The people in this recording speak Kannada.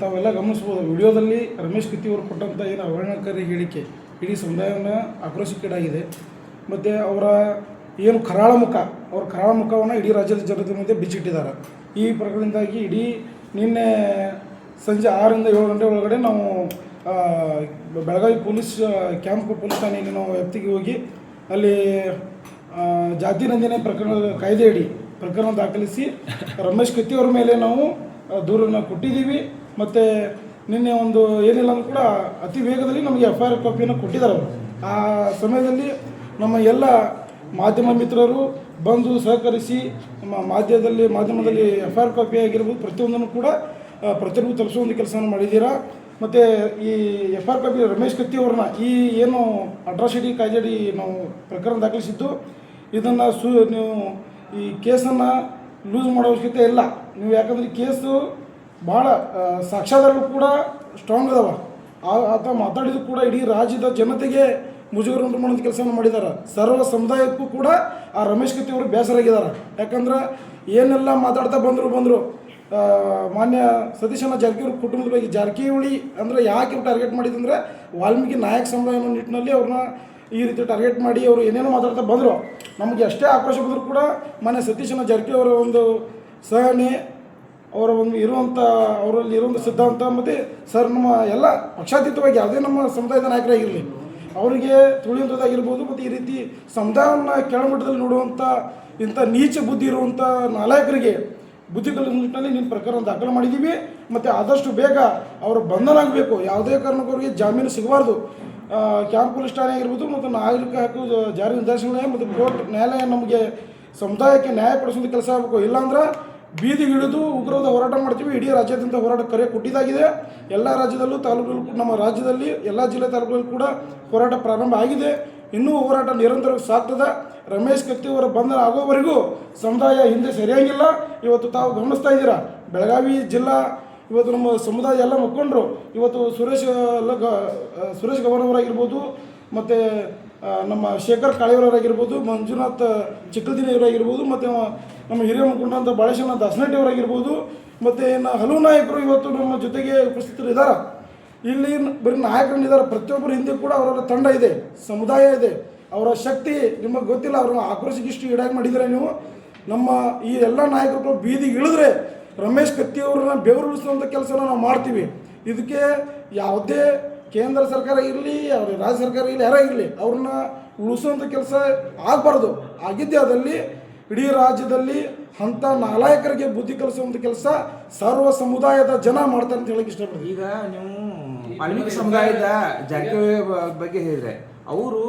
ತಾವೆಲ್ಲ ಗಮನಿಸ್ಬೋದು, ವಿಡಿಯೋದಲ್ಲಿ ರಮೇಶ್ ಕಿತ್ತಿಯವರು ಕೊಟ್ಟಂಥ ಏನು ಅವಹೇಳನಕಾರಿ ಹೇಳಿಕೆ, ಇಡೀ ಸಮುದಾಯವನ್ನು ಆಕ್ರೋಶಕ್ಕೀಡಾಗಿದೆ ಮತ್ತು ಅವರ ಏನು ಕರಾಳ ಮುಖ, ಅವ್ರ ಕರಾಳ ಮುಖವನ್ನು ಇಡೀ ರಾಜ್ಯದ ಜನತೆ ಮುಂದೆ ಬಿಚ್ಚಿಟ್ಟಿದ್ದಾರೆ. ಈ ಪ್ರಕರಣದಿಂದಾಗಿ ಇಡೀ ನಿನ್ನೆ ಸಂಜೆ ಆರರಿಂದ ಏಳು ಗಂಟೆ ಒಳಗಡೆ ನಾವು ಬೆಳಗಾವಿ ಪೊಲೀಸ್ ಕ್ಯಾಂಪ್ ಪೊಲೀಸ್ ಠಾಣೆಯಲ್ಲಿ ನಾವು ವ್ಯಾಪ್ತಿಗೆ ಹೋಗಿ ಅಲ್ಲಿ ಜಾತಿ ನಂಜನೆ ಪ್ರಕರಣದ ಕಾಯ್ದೆಯಡಿ ಪ್ರಕರಣ ದಾಖಲಿಸಿ ರಮೇಶ್ ಕತ್ತಿ ಅವ್ರ ಮೇಲೆ ನಾವು ದೂರನ್ನು ಕೊಟ್ಟಿದ್ದೀವಿ. ಮತ್ತು ನಿನ್ನೆ ಒಂದು ಏನಿಲ್ಲ ಅಂದ್ರೂ ಕೂಡ ಅತಿ ವೇಗದಲ್ಲಿ ನಮಗೆ ಎಫ್ ಐ ಆರ್ ಕಾಪಿಯನ್ನು ಕೊಟ್ಟಿದ್ದಾರೆ ಅವರು. ಆ ಸಮಯದಲ್ಲಿ ನಮ್ಮ ಎಲ್ಲ ಮಾಧ್ಯಮ ಮಿತ್ರರು ಬಂದು ಸಹಕರಿಸಿ ನಮ್ಮ ಮಾಧ್ಯಮದಲ್ಲಿ ಮಾಧ್ಯಮದಲ್ಲಿ ಎಫ್ ಐ ಆರ್ ಕಾಪಿ ಆಗಿರ್ಬೋದು, ಪ್ರತಿಯೊಂದನ್ನು ಕೂಡ ಪ್ರತಿಭೂ ತಲುಪಿಸೋ ಒಂದು ಕೆಲಸವನ್ನು ಮಾಡಿದ್ದೀರಾ? ಮತ್ತು ಈ F R copy Ramesh Katti ಅವ್ರನ್ನ ಈ ಏನು ಅಟ್ರಾಸಿಟಿ ಕಾಯ್ದೆಡಿ ನಾವು ಪ್ರಕರಣ ದಾಖಲಿಸಿದ್ದು, ಇದನ್ನು ಸು, ನೀವು ಈ ಕೇಸನ್ನು ಲೂಸ್ ಮಾಡೋ ಅವಶ್ಯಕತೆ ಇಲ್ಲ. ನೀವು ಯಾಕಂದರೆ ಕೇಸು ಭಾಳ ಸಾಕ್ಷಾದಲ್ಲೂ ಕೂಡ ಸ್ಟ್ರಾಂಗ್ ಅದಾವ ಆತ ಮಾತಾಡಿದ್ದು ಕೂಡ ಇಡೀ ರಾಜ್ಯದ ಜನತೆಗೆ ಮುಜುಗರ ಉಂಟು ಮಾಡೋದು ಕೆಲಸವನ್ನು ಮಾಡಿದ್ದಾರೆ ಸರ್ವ ಸಮುದಾಯಕ್ಕೂ ಕೂಡ ಆ ರಮೇಶ್ ಕತ್ತಿ ಅವರು ಬೇಸರಾಗಿದ್ದಾರೆ ಯಾಕಂದ್ರೆ ಏನೆಲ್ಲ ಮಾತಾಡ್ತಾ ಬಂದರು ಬಂದರು ಮಾನ್ಯ ಸತೀಶನ ಜಾರಕಿಹೊಳಿ ಕುಟುಂಬದ ಬಗ್ಗೆ ಜಾರಕಿಹೊಳಿ ಅಂದರೆ ಯಾಕೆ ಟಾರ್ಗೆಟ್ ಮಾಡಿದಂದ್ರೆ ವಾಲ್ಮೀಕಿ ನಾಯಕ ಸಮುದಾಯ ಅನ್ನೋ ನಿಟ್ಟಿನಲ್ಲಿ ಅವ್ರನ್ನ ಈ ರೀತಿ ಟಾರ್ಗೆಟ್ ಮಾಡಿ ಅವರು ಏನೇನೋ ಮಾತಾಡ್ತಾ ಬಂದರು. ನಮಗೆ ಅಷ್ಟೇ ಆಕ್ರೋಶ ಬಂದರೂ ಕೂಡ ಮಾನ್ಯ ಸತೀಶನ ಜಾರಕಿಹೊಳಿ ಅವರ ಒಂದು ಸಹನೆ ಅವರ ಒಂದು ಇರುವಂಥ ಅವರಲ್ಲಿ ಇರುವಂಥ ಸಿದ್ಧಾಂತ ಮತ್ತು ಸರ್ ನಮ್ಮ ಎಲ್ಲ ಪಕ್ಷಾತೀತವಾಗಿ ಯಾವುದೇ ನಮ್ಮ ಸಮುದಾಯದ ನಾಯಕರಾಗಿರಲಿ, ಅವರಿಗೆ ತುಳಿಯುವಂಥದ್ದಾಗಿರ್ಬೋದು ಮತ್ತು ಈ ರೀತಿ ಸಮುದಾಯವನ್ನು ಕೆಳಮಟ್ಟದಲ್ಲಿ ನೋಡುವಂಥ ಇಂಥ ನೀಚ ಬುದ್ಧಿ ಇರುವಂಥ ನಾಲಾಯಕರಿಗೆ ಬುದ್ಧಿ ಕಲಿಸುವ ನಿಟ್ಟಿನಲ್ಲಿ ನಿನ್ನ ಪ್ರಕರಣ ದಾಖಲು ಮಾಡಿದ್ದೀವಿ. ಮತ್ತು ಆದಷ್ಟು ಬೇಗ ಅವರ ಬಂಧನ ಆಗಬೇಕು. ಯಾವುದೇ ಕಾರಣಕ್ಕೂ ಅವರಿಗೆ ಜಾಮೀನು ಸಿಗಬಾರ್ದು. ಕ್ಯಾಂಪ್ ಪೊಲೀಸ್ ಠಾಣೆ ಆಗಿರ್ಬೋದು ಮತ್ತು ನಾಗರಿಕ ಹಕ್ಕು ಜಾರಿ ನಿರ್ದೇಶನಾಲಯ ಮತ್ತು ಕೋರ್ಟ್ ನ್ಯಾಯಾಲಯ ನಮಗೆ ಸಮುದಾಯಕ್ಕೆ ನ್ಯಾಯ ಪಡಿಸುವಂಥ ಕೆಲಸ ಆಗಬೇಕು. ಇಲ್ಲಾಂದ್ರೆ ಬೀದಿಗಿಳಿದು ಉಗ್ರವಾದ ಹೋರಾಟ ಮಾಡ್ತೀವಿ. ಇಡೀ ರಾಜ್ಯಾದ್ಯಂತ ಹೋರಾಟ ಕರೆ ಕೊಟ್ಟಿದ್ದಾಗಿದೆ. ಎಲ್ಲ ರಾಜ್ಯದಲ್ಲೂ ಕೂಡ- ನಮ್ಮ ರಾಜ್ಯದಲ್ಲಿ, ಎಲ್ಲ ಜಿಲ್ಲೆ ತಾಲೂಕುಗಳಲ್ಲಿ ಕೂಡ ಹೋರಾಟ ಪ್ರಾರಂಭ ಆಗಿದೆ. ಇನ್ನೂ ಹೋರಾಟ ನಿರಂತರವಾಗಿ ಸಾಗ್ತದೆ. ರಮೇಶ್ ಕತ್ತಿ ಅವರ ಬಂಧನ ಆಗೋವರೆಗೂ ಸಮುದಾಯ ಹಿಂದೆ ಸರಿಯಾಗಿಲ್ಲ. ಇವತ್ತು ತಾವು ಗಮನಿಸ್ತಾ ಇದ್ದೀರಾ? ಬೆಳಗಾವಿ ಜಿಲ್ಲಾ, ಇವತ್ತು ನಮ್ಮ ಸಮುದಾಯ ಎಲ್ಲ ಮುಖಂಡರು, ಇವತ್ತು ಸುರೇಶ್ ಗ ಸುರೇಶ್ ಗೌರವರಾಗಿರ್ಬೋದು ಮತ್ತು ನಮ್ಮ ಶೇಖರ್ ಕಾಳೆಯವರಾಗಿರ್ಬೋದು ಮಂಜುನಾಥ್ ಚಿಕ್ಕಲ್ದಿನಿಯವರಾಗಿರ್ಬೋದು ಮತ್ತು ನಮ್ಮ ಹಿರಿಯ ಮುಖಂಡ ಬಾಳೇಶನ ದಾಸನಟ್ಟಿ ಅವರಾಗಿರ್ಬೋದು, ಮತ್ತು ಇನ್ನು ಹಲವು ನಾಯಕರು ಇವತ್ತು ನಮ್ಮ ಜೊತೆಗೆ ಉಪಸ್ಥಿತರು ಇದ್ದಾರೆ ಇಲ್ಲಿ ಬರೀ ನಾಯಕರನ್ನಿದ್ದಾರೆ ಪ್ರತಿಯೊಬ್ಬರ ಹಿಂದೆ ಕೂಡ ಅವರ ತಂಡ ಇದೆ, ಸಮುದಾಯ ಇದೆ. ಅವರ ಶಕ್ತಿ ನಿಮಗೆ ಗೊತ್ತಿಲ್ಲ, ಅವ್ರನ್ನ ಆಕ್ರೋಶಕ್ಕಿಷ್ಟು ಈಡಾಗಿ ಮಾಡಿದರೆ ನೀವು? ನಮ್ಮ ಈ ಎಲ್ಲ ನಾಯಕರು ಬೀದಿಗೆ ಇಳಿದ್ರೆ ರಮೇಶ್ ಕತ್ತಿ ಅವ್ರನ್ನ ಬೆವರುಳಿಸುವಂಥ ಕೆಲಸನ ನಾವು ಮಾಡ್ತೀವಿ. ಇದಕ್ಕೆ ಯಾವುದೇ ಕೇಂದ್ರ ಸರ್ಕಾರ ಇರಲಿ, ಅವ್ರ ರಾಜ್ಯ ಸರ್ಕಾರ ಇರಲಿ, ಯಾರೇ ಇರಲಿ, ಅವ್ರನ್ನ ಉಳಿಸುವಂಥ ಕೆಲಸ ಆಗಬಾರ್ದು. ಆಗಿದ್ದೇ ಅದಲ್ಲಿ ಇಡೀ ರಾಜ್ಯದಲ್ಲಿ ಅಂಥ ನಾಲಾಯಕರಿಗೆ ಬುದ್ಧಿ ಕಲಿಸುವಂಥ ಕೆಲಸ ಸರ್ವ ಸಮುದಾಯದ ಜನ ಮಾಡ್ತಾರೆ ಅಂತ ಹೇಳಕ್ಕೆ ಇಷ್ಟಪಡ್ತೀನಿ. ಈಗ ನೀವು ಸಮುದಾಯದ ಜಾತಿ ಬಗ್ಗೆ ಹೇಳಿದ್ರೆ, ಅವರು